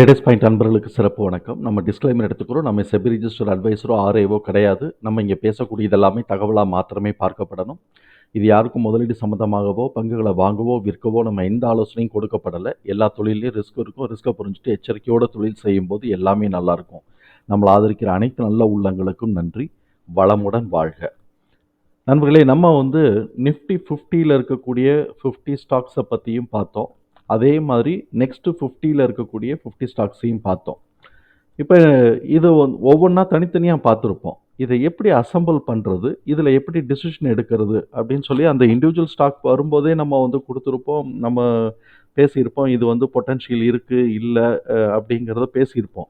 Traders point அன்பர்களுக்கு சிறப்பு வணக்கம். நம்ம டிஸ்க்ளைமர் எடுத்துக்கிறோம். நம்ம செபி ரிஜிஸ்டர் அட்வைஸரோ ஆர்ஏவோ கிடையாது. நம்ம இங்கே பேசக்கூடியது எல்லாமே தகவலாக மாத்திரமே பார்க்கப்படணும். இது யாருக்கும் முதலீடு சம்மந்தமாகவோ பங்குகளை வாங்கவோ விற்கவோ நம்ம எந்த ஆலோசனையும் கொடுக்கப்படலை. எல்லா தொழிலையும் ரிஸ்க் இருக்கும். ரிஸ்க்கை புரிஞ்சுட்டு எச்சரிக்கையோட தொழில் செய்யும்போது எல்லாமே நல்லாயிருக்கும் நம்மளை ஆதரிக்கிற அனைத்து நல்ல உள்ளங்களுக்கும் நன்றி. வளமுடன் வாழ்க. நண்பர்களே நம்ம வந்து நிஃப்டி ஃபிஃப்டியில் இருக்கக்கூடிய ஃபிஃப்டி ஸ்டாக்ஸை பற்றியும் பார்த்தோம். அதே மாதிரி நெக்ஸ்ட்டு ஃபிஃப்டியில் இருக்கக்கூடிய ஃபிஃப்டி ஸ்டாக்ஸையும் பார்த்தோம். இப்போ இது ஒவ்வொன்றா தனித்தனியாக பார்த்துருப்போம். இதை எப்படி அசம்பிள் பண்ணுறது இதில் எப்படி டிசிஷன் எடுக்கிறது அப்படின்னு சொல்லி அந்த இண்டிவிஜுவல் ஸ்டாக் வரும்போதே நம்ம வந்து கொடுத்துருப்போம் நம்ம பேசியிருப்போம் இது வந்து பொட்டன்ஷியல் இருக்குது இல்லை அப்படிங்கிறத பேசியிருப்போம்.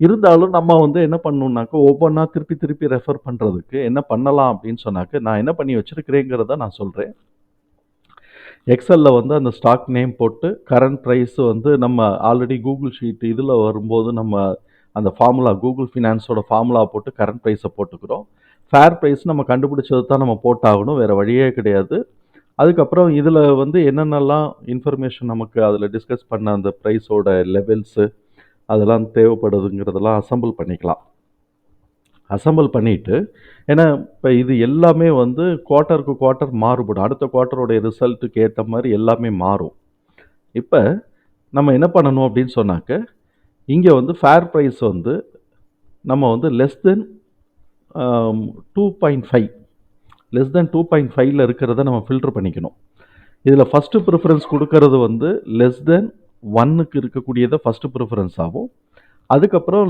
இருந்தாலும் நம்ம வந்து என்ன பண்ணணுன்னாக்கா ஒவ்வொன்றா திருப்பி திருப்பி ரெஃபர் பண்ணுறதுக்கு என்ன பண்ணலாம் அப்படின்னு சொன்னாக்க நான் என்ன பண்ணி வச்சுருக்கிறேங்கிறத நான் சொல்கிறேன் எக்ஸலில் வந்து அந்த ஸ்டாக் நேம் போட்டு கரண்ட் ப்ரைஸ் வந்து நம்ம ஆல்ரெடி கூகுள் ஷீட் இதில் வரும்போது நம்ம அந்த ஃபார்முலா கூகுள் ஃபினான்ஸோட ஃபார்முலா போட்டு கரண்ட் ப்ரைஸை போட்டுக்கிறோம். ஃபேர் ப்ரைஸ் நம்ம கண்டுபிடிச்சது தான் நம்ம போட்டாகணும் வேறு வழியே கிடையாது. அதுக்கப்புறம் இதில் வந்து என்னென்னலாம் இன்ஃபர்மேஷன் நமக்கு அதில் டிஸ்கஸ் பண்ண அந்த ப்ரைஸோட லெவல்ஸு அதெல்லாம் தேவைப்படுதுங்கிறதெல்லாம் அசம்பிள் பண்ணிக்கலாம். அசம்பிள் பண்ணிவிட்டு ஏன்னா இப்போ இது எல்லாமே வந்து குவார்ட்டருக்கு குவார்ட்டர் மாறுபடும். அடுத்த குவார்ட்டருடைய ரிசல்ட்டுக்கு ஏற்ற மாதிரி எல்லாமே மாறும். இப்போ நம்ம என்ன பண்ணணும் அப்படின்னு சொன்னாக்க இங்கே வந்து ஃபேர் ப்ரைஸ் வந்து நம்ம வந்து less than two point five less than two point ஃபைவ்ல இருக்கிறத நம்ம ஃபில்டர் பண்ணிக்கணும். இதில் ஃபஸ்ட்டு ப்ரிஃபரன்ஸ் கொடுக்கறது வந்து லெஸ் தென் ஒன்னுக்கு இருக்கக்கூடியதை ஃபஸ்ட்டு ப்ரிஃபரன்ஸ் ஆகும். அதுக்கப்புறம்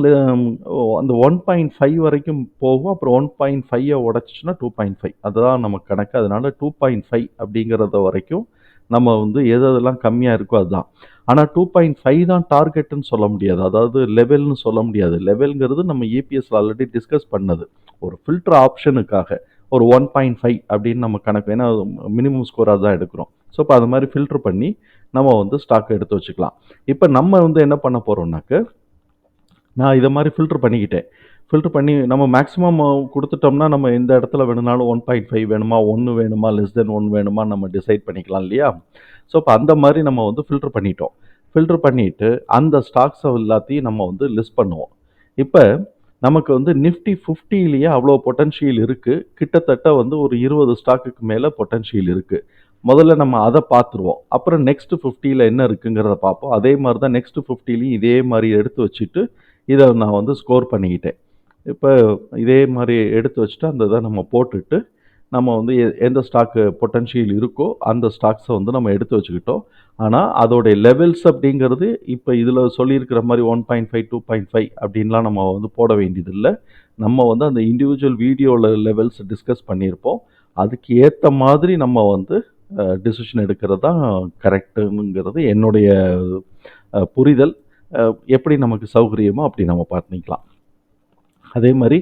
அந்த ஒன் பாயிண்ட் ஃபைவ் வரைக்கும் போகும். அப்புறம் ஒன் பாயிண்ட் ஃபைவை உடச்சிச்சுன்னா டூ பாயிண்ட் ஃபைவ் அதுதான் நம்ம கணக்கு. அதனால் டூ பாயிண்ட் ஃபைவ் அப்படிங்கிறத வரைக்கும் நம்ம வந்து எது எதெல்லாம் கம்மியாக இருக்கோ அதுதான். ஆனால் டூ பாயிண்ட் ஃபைவ் தான் டார்கெட்டுன்னு சொல்ல முடியாது. அதாவது லெவல்னு சொல்ல முடியாது. லெவல்ங்கிறது நம்ம இபிஎஸ்ல ஆல்ரெடி டிஸ்கஸ் பண்ணது. ஒரு ஃபில்டர் ஆப்ஷனுக்காக ஒரு ஒன் பாயிண்ட் ஃபைவ் அப்படின்னு நம்ம கணக்கு. ஏன்னா மினிமம் ஸ்கோராக தான் எடுக்கிறோம். ஸோ இப்போ அது மாதிரி ஃபில்டர் பண்ணி நம்ம வந்து ஸ்டாக் எடுத்து வச்சுக்கலாம். இப்போ நம்ம வந்து என்ன பண்ண போகிறோம்னாக்க நான் இதை மாதிரி ஃபில்டர் பண்ணிக்கிட்டேன். ஃபில்டர் பண்ணி நம்ம மேக்ஸிமம் கொடுத்துட்டோம்னா நம்ம எந்த இடத்துல வேணும்னாலும் ஒன் பாயிண்ட் ஃபைவ் வேணுமா ஒன்று வேணுமா லெஸ் தென் ஒன் வேணுமா நம்ம டிசைட் பண்ணிக்கலாம் இல்லையா? ஸோ இப்போ அந்த மாதிரி நம்ம வந்து ஃபில்டர் பண்ணிட்டோம். ஃபில்டர் பண்ணிவிட்டு அந்த ஸ்டாக்ஸை எல்லாத்தையும் நம்ம வந்து லிஸ்ட் பண்ணுவோம். இப்போ நமக்கு வந்து நிஃப்டி ஃபிஃப்டிலேயே அவ்வளோ பொட்டன்ஷியல் இருக்குது கிட்டத்தட்ட வந்து ஒரு இருபது ஸ்டாக்குக்கு மேலே பொட்டன்ஷியல் இருக்குது முதல்ல நம்ம அதை பார்த்துருவோம். அப்புறம் நெக்ஸ்ட்டு ஃபிஃப்டியில் என்ன இருக்குங்கிறத பார்ப்போம். அதே மாதிரி தான் நெக்ஸ்ட்டு ஃபிஃப்டிலையும் இதே மாதிரி எடுத்து வச்சுட்டு இதை நான் வந்து ஸ்கோர் பண்ணிக்கிட்டேன். இப்போ இதே மாதிரி எடுத்து வச்சுட்டு அந்த இதை நம்ம போட்டுட்டு நம்ம வந்து எந்த ஸ்டாக்கு பொட்டன்ஷியல் இருக்கோ அந்த ஸ்டாக்ஸை வந்து நம்ம எடுத்து வச்சுக்கிட்டோம். ஆனால் அதோடைய லெவல்ஸ் அப்படிங்கிறது இப்போ இதில் சொல்லியிருக்கிற மாதிரி one point five two point five அப்படின்லாம் நம்ம வந்து போட வேண்டியதில்லை. நம்ம வந்து அந்த இண்டிவிஜுவல் வீடியோவில் லெவல்ஸ் டிஸ்கஸ் பண்ணியிருப்போம். அதுக்கு ஏற்ற மாதிரி நம்ம வந்து டிசிஷன் எடுக்கிறது தான் கரெக்டுங்கிறது என்னுடைய புரிதல். எப்படி நமக்கு சௌகரியமோ அப்படி நம்ம பண்ணிக்கலாம். அதே மாதிரி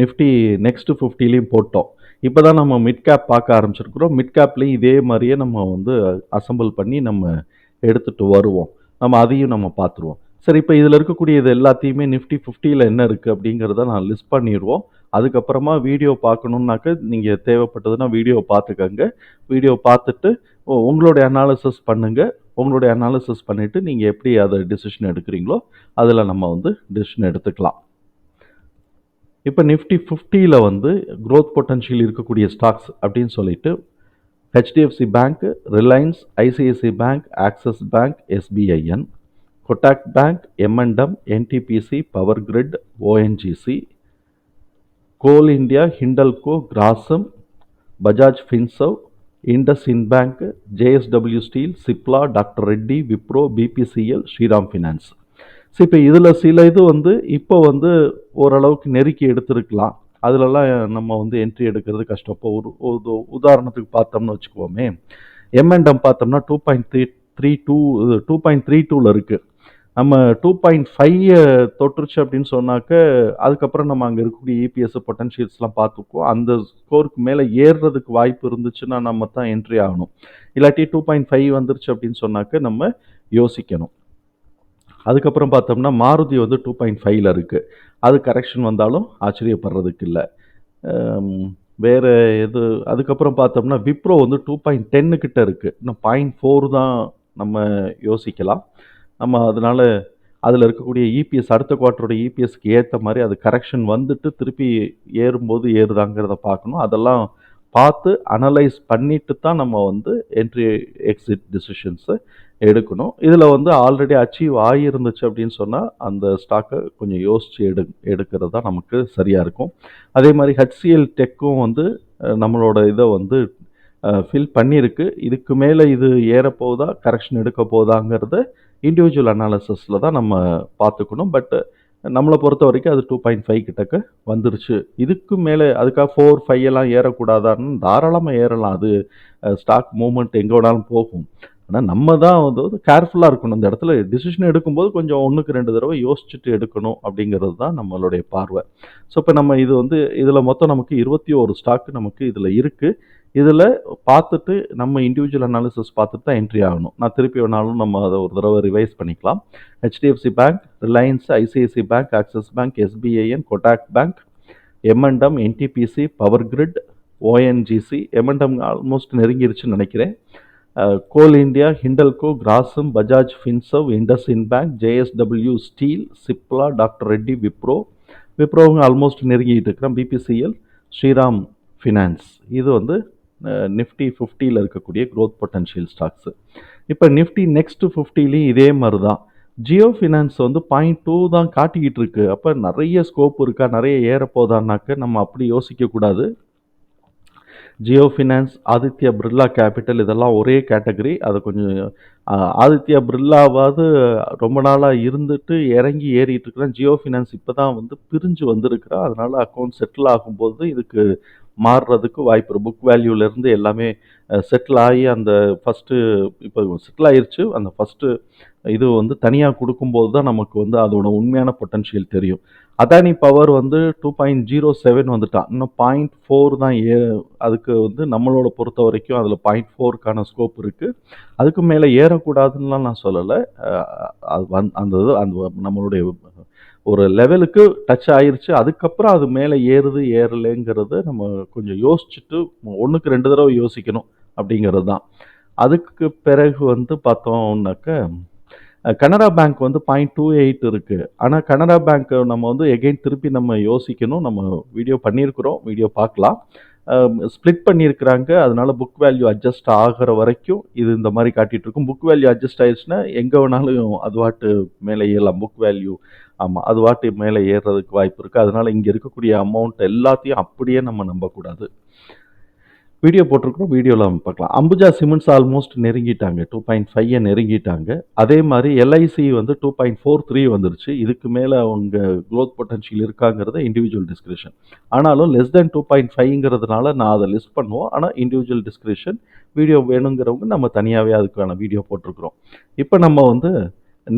நிஃப்டி நெக்ஸ்ட்டு ஃபிஃப்டிலையும் போட்டோம். இப்போ தான் நம்ம மிட் கேப் பார்க்க ஆரம்பிச்சிருக்கிறோம். மிட் கேப்லேயும் இதே மாதிரியே நம்ம வந்து அசம்பிள் பண்ணி நம்ம எடுத்துகிட்டு வருவோம். நம்ம அதையும் நம்ம பார்த்துருவோம். சரி இப்போ இதில் இருக்கக்கூடிய இது எல்லாத்தையுமே நிஃப்டி ஃபிஃப்டியில் என்ன இருக்குது அப்படிங்கிறத நான் லிஸ்ட் பண்ணிடுவோம். அதுக்கப்புறமா வீடியோ பார்க்கணுன்னாக்க நீங்கள் தேவைப்பட்டதுன்னா வீடியோ பார்த்துக்கங்க. வீடியோ பார்த்துட்டு உங்களுடைய அனாலிசிஸ் பண்ணுங்கள் உங்களுடைய அனாலிசிஸ் பண்ணிவிட்டு நீங்கள் எப்படி அதை டிசிஷன் எடுக்கிறீங்களோ அதில் நம்ம வந்து டிசிஷன் எடுத்துக்கலாம். இப்போ நிஃப்டி ஃபிஃப்டியில் வந்து க்ரோத் பொட்டன்ஷியல் இருக்கக்கூடிய ஸ்டாக்ஸ் அப்படின்னு சொல்லிட்டு HDFC Bank Reliance ICICI Bank Axis Bank SBIN Kotak Bank M and M NTPC Power Grid ONGC Coal India Hindalco Grasim Bajaj Finserv IndusInd Bank JSW Steel Cipla doctor Reddy Wipro BPCL Shriram finance. So இப்போ இதில் சில இது வந்து இப்போ வந்து ஓரளவுக்கு நெருக்கி எடுத்திருக்கலாம். அதிலலாம் நம்ம வந்து என்ட்ரி எடுக்கிறது கஷ்டம். இப்போ ஒரு உதாரணத்துக்கு பார்த்தோம்னு வச்சுக்கோமே. எம்என்டம் பார்த்தோம்னா two point three three two two point three டூவில் இருக்குது நம்ம டூ பாயிண்ட் ஃபைவ் தொட்டுருச்சு அப்படின்னு சொன்னாக்க அதுக்கப்புறம் நம்ம அங்கே இருக்கக்கூடிய இபிஎஸ் பொட்டன்ஷியல்ஸ்லாம் பார்த்துக்குவோம். அந்த ஸ்கோருக்கு மேலே ஏறுறதுக்கு வாய்ப்பு இருந்துச்சுன்னா நம்ம தான் என்ட்ரி ஆகணும். இல்லாட்டி டூ பாயிண்ட் ஃபைவ் வந்துருச்சு அப்படின்னு சொன்னாக்க நம்ம யோசிக்கணும். அதுக்கப்புறம் பார்த்தோம்னா மாருதி வந்து டூ பாயிண்ட் ஃபைவ்ல இருக்குது அது கரெக்ஷன் வந்தாலும் ஆச்சரியப்படுறதுக்கு இல்லை. வேறு எது அதுக்கப்புறம் பார்த்தோம்னா விப்ரோ வந்து டூ பாயிண்ட் டென்னுக்கிட்ட இருக்குது இன்னும் பாயிண்ட் ஃபோர் தான் நம்ம யோசிக்கலாம். நம்ம அதனால் அதில் இருக்கக்கூடிய இபிஎஸ் அடுத்த குவார்ட்டரோட இபிஎஸ்க்கு ஏற்ற மாதிரி அது கரெக்ஷன் வந்துட்டு திருப்பி ஏறும்போது ஏறுதாங்கிறத பார்க்கணும். அதெல்லாம் பார்த்து அனலைஸ் பண்ணிட்டு தான் நம்ம வந்து என்ட்ரி எக்ஸிட் டிசிஷன்ஸை எடுக்கணும். இதில் வந்து ஆல்ரெடி அச்சீவ் ஆகியிருந்துச்சு அப்படின்னு சொன்னால் அந்த ஸ்டாக்கை கொஞ்சம் யோசித்து எடு எடுக்கிறது தான் நமக்கு சரியாக இருக்கும். அதே மாதிரி ஹெச்சிஎல் டெக்கும் வந்து நம்மளோட இதை வந்து ஃபில் பண்ணியிருக்கு. இதுக்கு மேலே இது ஏறப்போகுதா கரெக்ஷன் எடுக்க போகுதாங்கிறத இண்டிவிஜுவல் அனாலிசிஸில் தான் நம்ம பார்த்துக்கணும். பட் நம்மளை பொறுத்த வரைக்கும் அது டூ பாயிண்ட் ஃபைவ் கிட்டக்க வந்துருச்சு. இதுக்கு மேலே அதுக்காக ஃபோர் ஃபைவ் எல்லாம் ஏறக்கூடாதான்னு தாராளமாக ஏறலாம். அது ஸ்டாக் மூமெண்ட் எங்கே வேணாலும் போகும். ஆனால் நம்ம தான் வந்து கேர்ஃபுல்லாக இருக்கணும். இந்த இடத்துல டிசிஷன் எடுக்கும்போது கொஞ்சம் ஒன்றுக்கு ரெண்டு தடவை யோசிச்சுட்டு எடுக்கணும் அப்படிங்கிறது தான் நம்மளுடைய பார்வை. ஸோ இப்போ நம்ம இது வந்து இதில் மொத்தம் நமக்கு இருபத்தி ஒரு ஸ்டாக்கு நமக்கு இதில் இருக்குது இதில் பார்த்துட்டு நம்ம இண்டிவிஜுவல் அனாலிசிஸ் பார்த்துட்டு தான் என்ட்ரி ஆகணும். நான் திருப்பி வேணாலும் நம்ம அதை ஒரு தடவை ரிவைஸ் பண்ணிக்கலாம். HDFC Bank Reliance ICICI Bank Axis Bank SBIN Kotak Bank M and M NTPC Power Grid ONGC M and M almost நெருங்கிருச்சுன்னு நினைக்கிறேன். Coal India Hindalco Grasim Bajaj Finserv IndusInd Bank JSW Steel Cipla doctor Reddy Wipro விப்ரோவும் almost நெருங்கிட்டு இருக்கிறேன். BPCL Shriram finance இது வந்து Nifty ஃபிஃப்டியில் இருக்கக்கூடிய growth potential stocks இப்போ Nifty next ஃபிஃப்டிலையும் இதே மாதிரி தான் ஜியோ ஃபினான்ஸ் வந்து பாயிண்ட் டூ தான் காட்டிக்கிட்டு இருக்கு. அப்போ நிறைய ஸ்கோப் இருக்கா? நிறைய ஏறப்போதான்னாக்க நம்ம அப்படி யோசிக்கக்கூடாது ஜியோ ஃபினான்ஸ் ஆதித்யா பிர்லா கேபிட்டல் இதெல்லாம் ஒரே கேட்டகரி அதை கொஞ்சம் ஆதித்யா பிர்லாவாவது ரொம்ப நாளாக இருந்துட்டு இறங்கி ஏறிட்டு இருக்கிறேன். ஜியோ ஃபினான்ஸ் இப்போ தான் வந்து பிரிஞ்சு வந்திருக்கிறா. அதனால் அக்கௌண்ட் செட்டில் ஆகும்போது இதுக்கு மாறுறதுக்கு வாய்ப்பு இருக்குது புக் வேல்யூலேருந்து எல்லாமே செட்டில் ஆகி அந்த ஃபஸ்ட்டு இப்போ செட்டில் ஆயிடுச்சு அந்த ஃபஸ்ட்டு இது வந்து தனியாக கொடுக்கும்போது தான் நமக்கு வந்து அதோட உண்மையான பொட்டன்ஷியல் தெரியும். அதானி பவர் வந்து டூ பாயிண்ட் ஜீரோ செவன் வந்துட்டான் இன்னும் பாயிண்ட் ஃபோர் தான் ஏ அதுக்கு வந்து நம்மளோட பொறுத்த வரைக்கும் அதில் பாயிண்ட் ஃபோருக்கான ஸ்கோப் இருக்குது அதுக்கு மேலே ஏறக்கூடாதுன்னுலாம் நான் சொல்லலை. அது வந் அந்த இது அந்த நம்மளுடைய ஒரு லெவலுக்கு டச் ஆயிருச்சு அதுக்கப்புறம் அது மேலே ஏறுது ஏறலைங்கிறத நம்ம கொஞ்சம் யோசிச்சுட்டு ஒன்றுக்கு ரெண்டு தடவை யோசிக்கணும் அப்படிங்கிறது தான். அதுக்கு பிறகு வந்து பார்த்தோம்னாக்க கனரா பேங்க் வந்து பாயிண்ட் டூ எயிட் இருக்குது ஆனால் கனரா பேங்க் நம்ம வந்து எகைன் திருப்பி நம்ம யோசிக்கணும் நம்ம வீடியோ பண்ணியிருக்கிறோம் வீடியோ பார்க்கலாம். ஸ்ப்ளிட் பண்ணியிருக்கிறாங்க. அதனால புக் வேல்யூ அட்ஜஸ்ட் ஆகிற வரைக்கும் இது இந்த மாதிரி காட்டிகிட்டு இருக்கும். புக் வேல்யூ அட்ஜஸ்ட் ஆயிடுச்சுன்னா எங்கே வேணாலும் அது வாட்டு மேலே ஏறலாம். புக் வேல்யூ ஆமாம் அது வாட்டு மேலே ஏறுறதுக்கு வாய்ப்பு இருக்குது அதனால் இங்கே இருக்கக்கூடிய அமௌண்ட் எல்லாத்தையும் அப்படியே நம்ம நம்பக்கூடாது. வீடியோ போட்டிருக்கிறோம் வீடியோவில் பார்க்கலாம். அம்புஜா சிமெண்ட்ஸ் ஆல்மோஸ்ட் நெருங்கிட்டாங்க. டூ பாயிண்ட் ஃபைவை நெருங்கிட்டாங்க. அதே மாதிரி எல்ஐசி வந்து டூ பாயிண்ட் ஃபோர் த்ரீ வந்துருச்சு. இதுக்கு மேலே அவங்க க்ரோத் பொட்டன்ஷியல் இருக்காங்கிறத இண்டிவிஜுவல் டிஸ்கிரிப்ஷன் ஆனாலும் லெஸ் தென் டூ பாயிண்ட் ஃபைவ்ங்கிறதுனால நான் அதை லிஸ்ட் பண்ணுவோம். ஆனால் இண்டிவிஜுவல் டிஸ்கிரிப்ஷன் வீடியோ வேணுங்கிறவங்க நம்ம தனியாகவே அதுக்கான வீடியோ போட்டிருக்கிறோம். இப்போ நம்ம வந்து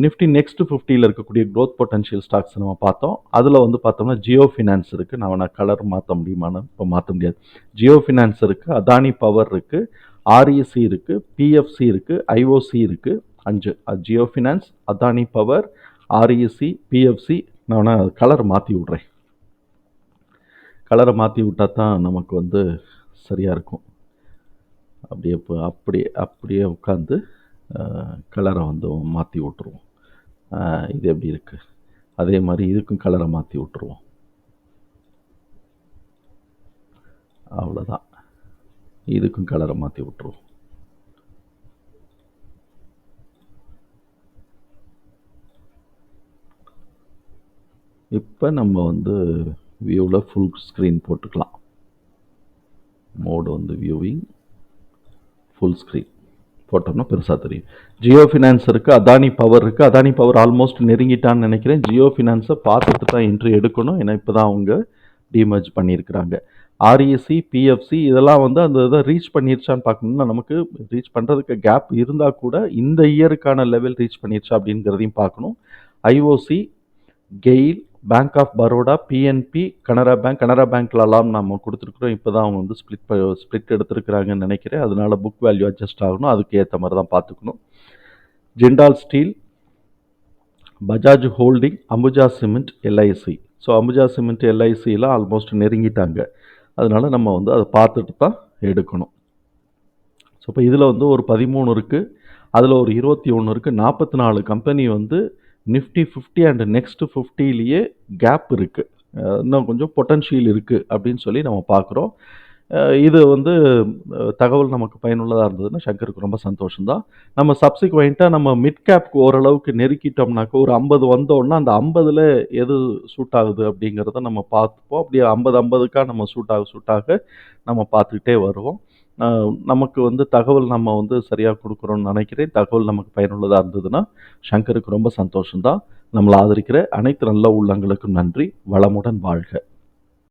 நிஃப்டி நெக்ஸ்ட் ஃபிஃப்டியில் இருக்கக்கூடிய க்ரோத் பொட்டன்ஷியல் ஸ்டாக்ஸ் நம்ம பார்த்தோம். அதில் வந்து பார்த்தோம்னா ஜியோ ஃபினான்ஸ் இருக்குது நான் கலர் மாற்ற முடியுமான்னு இப்போ மாற்ற முடியாது. ஜியோ ஃபினான்ஸ் இருக்குது அதானி பவர் இருக்குது ஆர்இசி இருக்குது பிஎஃப்சி இருக்குது ஐஓசி இருக்குது அஞ்சு. Jio finance Adani power REC PFC நான் கலர் மாற்றி விட்றேன். கலரை மாற்றி விட்டால் தான் நமக்கு வந்து சரியாக இருக்கும். அப்படியே இப்போ அப்படியே அப்படியே உட்காந்து கலரை வந்து மாற்றி விட்ருவோம் இது எப்படி இருக்குது அதே மாதிரி இதுக்கும் கலரை மாற்றி விட்ருவோம் அவ்வளோதான் இதுக்கும் கலரை மாற்றி விட்ருவோம் இப்போ நம்ம வந்து வியூவில் ஃபுல் ஸ்க்ரீன் போட்டுக்கலாம். மோடு வந்து வியூவிங் ஃபுல் ஸ்க்ரீன் போட்டோம்னா பெருசாக தெரியும். ஜியோ ஃபினான்ஸ் இருக்குது அதானி பவர் இருக்குது அதானி பவர் ஆல்மோஸ்ட் நெருங்கிட்டான்னு நினைக்கிறேன். ஜியோ ஃபினான்ஸை பார்த்துட்டு தான் என்ட்ரி எடுக்கணும். ஏன்னா இப்போ தான் அவங்க டிமர்ஜ் பண்ணியிருக்கிறாங்க. ஆர்இசி பிஎஃப்சி இதெல்லாம் வந்து அந்த இதை ரீச் பண்ணிருச்சான்னு பார்க்கணும்னா நமக்கு ரீச் பண்ணுறதுக்கு கேப் இருந்தால் கூட இந்த இயருக்கான லெவல் ரீச் பண்ணிருச்சா அப்படிங்கிறதையும் பார்க்கணும். IOC GAIL bank of Baroda PNB Canara bank Canara பேங்க்லலாம் நம்ம கொடுத்துருக்குறோம். இப்போ தான் அவங்க வந்து ஸ்ப்ளிட் ஸ்ப்ளிட் எடுத்துருக்குறாங்கன்னு நினைக்கிறேன். அதனால புக் வேல்யூ அட்ஜஸ்ட் ஆகணும். அதுக்கு ஏற்ற மாதிரி தான் பார்த்துக்கணும். Jindal steel Bajaj holding Ambuja cement LIC so Ambuja cement எல்ஐசிலாம் almost நெருங்கிட்டாங்க. அதனால நம்ம வந்து அதை பார்த்துட்டு தான் எடுக்கணும். ஸோ இப்போ இதில் வந்து ஒரு பதிமூணு இருக்குது அதில் ஒரு இருபத்தி ஒன்று இருக்குது நாற்பத்தி நாலு கம்பெனி வந்து நிஃப்டி ஃபிஃப்டி அண்ட் நெக்ஸ்ட் ஃபிஃப்டிலேயே கேப் இருக்குது இன்னும் கொஞ்சம் பொட்டன்ஷியல் இருக்குது அப்படின்னு சொல்லி நம்ம பார்க்குறோம். இது வந்து தகவல் நமக்கு பயனுள்ளதாக இருந்ததுன்னா சங்கருக்கு ரொம்ப சந்தோஷம்தான். நம்ம சப்சிக்வெண்ட்டாக நம்ம மிட் கேப்க்கு ஓரளவுக்கு நெருக்கிட்டோம்னாக்கா ஒரு ஐம்பது வந்தோன்னா அந்த ஐம்பதில் எது சூட் ஆகுது அப்படிங்கிறத நம்ம பார்த்துப்போம். அப்படியே ஐம்பது ஐம்பதுக்காக நம்ம சூட் ஆக சூட் ஆக நம்ம பார்த்துக்கிட்டே வருவோம். நமக்கு வந்து தகவல் நம்ம வந்து சரியாக கொடுக்குறோன்னு நினைக்கிறேன். தகவல் நமக்கு பயனுள்ளதாக இருந்ததுன்னா சங்கருக்கு ரொம்ப சந்தோஷம்தான். நம்மளை ஆதரிக்கிற அனைத்து நல்ல உள்ளங்களுக்கும் நன்றி. வளமுடன் வாழ்க.